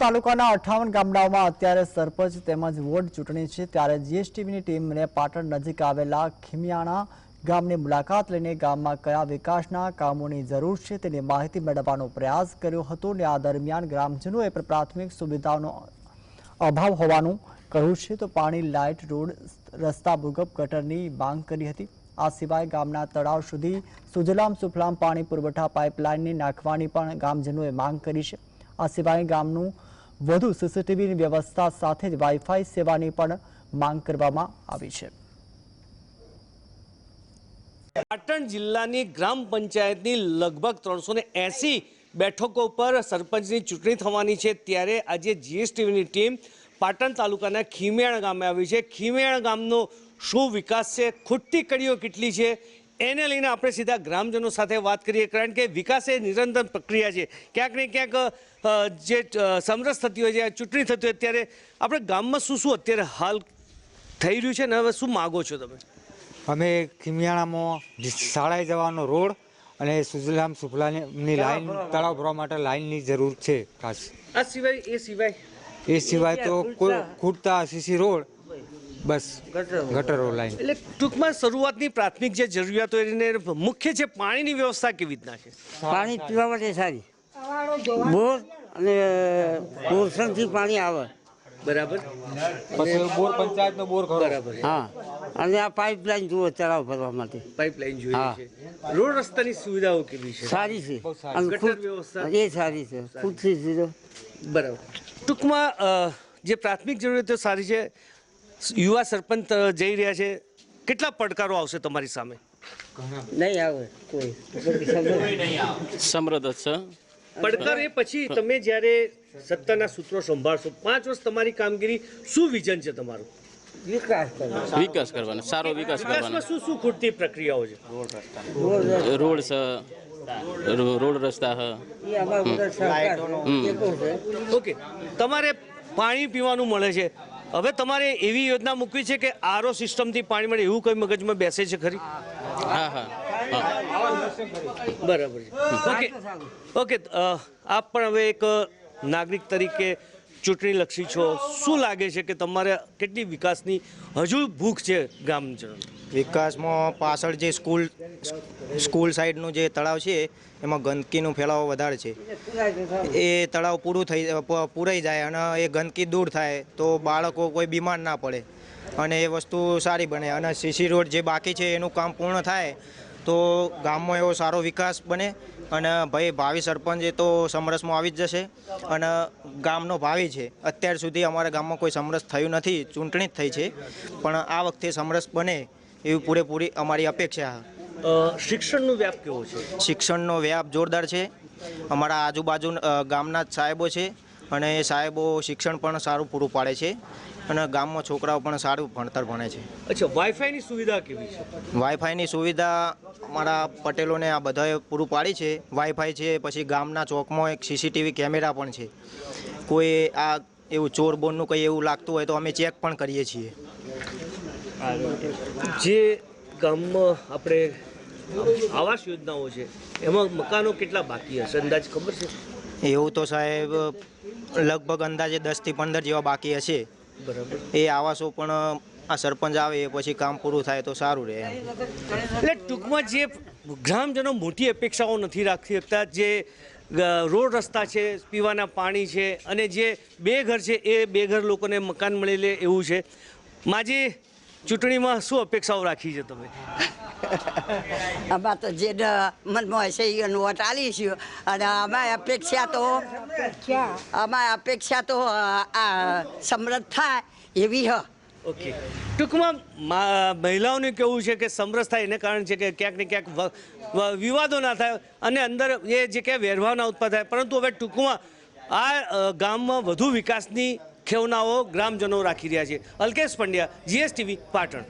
તાલુકાના અઠાવન ગામડાઓમાં અત્યારે સરપંચ તેમજ વોર્ડ ચૂંટણી છે. ત્યારે જીએસટીવીની ટીમને પાટણ નજીક આવેલા ખીમિયાણા ગામની મુલાકાત લઈને ગામમાં કયા વિકાસના કામોની જરૂર છે તેની માહિતી મેળવવાનો પ્રયાસ કર્યો હતો અને આ દરમિયાન ગ્રામજનોએ પણ પ્રાથમિક સુવિધાઓનો અભાવ હોવાનું કહ્યું છે. તો પાણી લાઇટ રોડ રસ્તા ભૂગપ ગટરની માંગ કરી હતી. આ સિવાય ગામના તળાવ સુધી સુજલામ સુફલામ પાણી પુરવઠા પાઇપલાઇનને નાખવાની પણ ગામજનોએ માંગ કરી છે. આ સિવાય ગામનું વધુ સીસીટીવીની વ્યવસ્થા સાથે જ વાઈફાઈ સેવાની પણ માંગ કરવામાં આવી છે. પાટણ જિલ્લાની ગ્રામ પંચાયતની લગભગ ત્રણસો ને એંસી બેઠકો પર સરપંચની ચૂંટણી થવાની છે. ત્યારે આજે જીએસટીવીની ટીમ પાટણ તાલુકાના ખીમેણ ગામે આવી છે. ખીમેણ ગામનો શું વિકાસ છે? ખૂટતી કડીઓ કેટલી છે? એને લઈને આપણે સીધા ગ્રામજનો સાથે વાત કરીએ કારણ કે વિકાસ એ નિરંતર પ્રક્રિયા છે. ક્યાંક ને ક્યાંક જે સમરસ થતી હોય છે ચૂંટણી થતી હોય ત્યારે આપણે ગામમાં શું શું અત્યારે હાલ થઈ રહ્યું છે ને હવે શું માગો છો તમે? અમે ખીમિયાણામાં શાળાએ જવાનો રોડ અને સુજલામ સુફલાની લાઈન તળાવ ભરવા માટે લાઈનની જરૂર છે ખાસ. આ સિવાય એ સિવાય? એ સિવાય તો કોઈ ખૂટતા સીસી રોડ બસ ગટરો. લાઈન. એટલે ટૂંકમાં શરૂઆતની પ્રાથમિક જે જરૂરિયાતો એને મુખ્ય છે પાણીની વ્યવસ્થા કેવી રીતના છે? પાણી પીવા માટે સારી. બોર અને બોરસણથી પાણી આવે. બરાબર. બોર પંચાયતનો બોર ખરો. બરાબર. હા. અને આ પાઇપલાઇન જુઓ તળાવ ભરવા માટે. પાઇપલાઇન જોઈએ હા. છે. રોડ રસ્તાની સુવિધાઓ કેવી છે? સારી છે. ગટર વ્યવસ્થા? એ સારી છે. ખુદથી બરાબર. ટૂંકમાં જે પ્રાથમિક જરૂરિયાતો સારી છે યુવા સરપંચ જઈ રહ્યા છે. કેટલા પડકારો આવશે તમારી સામે? નહીં આવે કોઈ. સમૃદ્ધ છે. પડકાર એ પછી તમે જ્યારે સત્તાના સૂત્રો સંભાળશો પાંચ વર્ષ તમારી કામગીરી શું વિઝન છે તમારું? વિકાસ કરવો વિકાસ કરવાનો સારો વિકાસ કરવાનો. શું શું ખૂટતી પ્રક્રિયાઓ છે? રોડ છે રોડ રસ્તા છે. ઓકે તમારે પાણી પીવાનું મળે છે. હવે તમારે એવી યોજના મૂકવી છે કે આરઓ સિસ્ટમથી પાણી મળે એવું કોઈ મગજમાં બેસે છે ખરી? હા હા. બરાબર ઓકે. ઓકે આપ પણ હવે એક નાગરિક તરીકે ચૂંટણીલક્ષી છો. શું લાગે છે કે તમારે કેટલી વિકાસની હજુ ભૂખ છે ગામજનો વિકાસમાં પાછળ જે સ્કૂલ સ્કૂલ સાઈડનું જે તળાવ છે, એમાં ગંદકીનું ફેલાવો વધારે છે. એ તળાવ પૂરું થઈ પૂરાઈ જાય અને એ ગંદકી દૂર થાય તો બાળકો કોઈ બીમાર ના પડે અને એ વસ્તુ સારી બને અને સીસી રોડ જે બાકી છે એનું કામ પૂર્ણ થાય તો ગામમાં એવો સારો વિકાસ બને અને ભાઈ ભાવિ સરપંચ એ તો સમરસમાં આવી જ જશે અને ગામનો ભાવિ છે. અત્યાર સુધી અમારા ગામમાં કોઈ સમરસ થયું નથી, ચૂંટણી જ થઈ છે. પણ આ વખતે સમરસ બને એવી પૂરેપૂરી અમારી અપેક્ષા. શિક્ષણનો વ્યાપ કેવો છે? શિક્ષણનો વ્યાપ જોરદાર છે. અમારા આજુબાજુ ગામના જ સાહેબો છે અને એ સાહેબો શિક્ષણ પણ સારું પૂરું પાડે છે અને ગામમાં છોકરાઓ પણ સારું ભણતર ભણે છે. અચ્છા વાઈફાઈની સુવિધા કેવી છે? વાઈફાઈની સુવિધા અમારા પટેલોને આ બધાએ પૂરું પાડી છે. વાઈફાઈ છે પછી ગામના ચોકમાં એક સીસીટીવી કેમેરા પણ છે. કોઈ આ એવું ચોર બોરનું કંઈ એવું લાગતું હોય તો અમે ચેક પણ કરીએ છીએ. જે ગામમાં આપણે આવાસ યોજનાઓ છે એમાં મકાનો કેટલા બાકી હશે? અંદાજ ખબર છે? એવું તો સાહેબ લગભગ અંદાજે દસથી પંદર જેવા બાકી હશે. બરાબર. એ આવાસો પણ આ સરપંચ આવે એ પછી કામ પૂરું થાય તો સારું રહે એટલે ટૂંકમાં જે ગ્રામજનો મોટી અપેક્ષાઓ નથી રાખી શકતા જે રોડ રસ્તા છે પીવાના પાણી છે અને જે બે ઘર છે એ બે ઘર લોકોને મકાન મળી લે એવું છે. માજી ચૂંટણીમાં શું અપેક્ષાઓ રાખી છે તમે? આમાં તો જે મનમાં હશે એ વોટ આલીશું અને અમારી અપેક્ષા તો અમારી અપેક્ષા તો આ સમૃદ્ધ થાય એવી હ. ઓકે. ટૂંકમાં મહિલાઓનું કેવું છે કે સમરસ થાય એને કારણ છે કે ક્યાંક ને ક્યાંક વિવાદો ના થાય અને અંદર એ જે કે વેરભાવના ઉત્પન્ન થાય. પરંતુ હવે ટૂંકમાં આ ગામમાં વધુ વિકાસની ખેવનાઓ ગ્રામજનો રાખી રહ્યા છે. અલ્કેશ પંડ્યા જીએસટીવી પાટણ.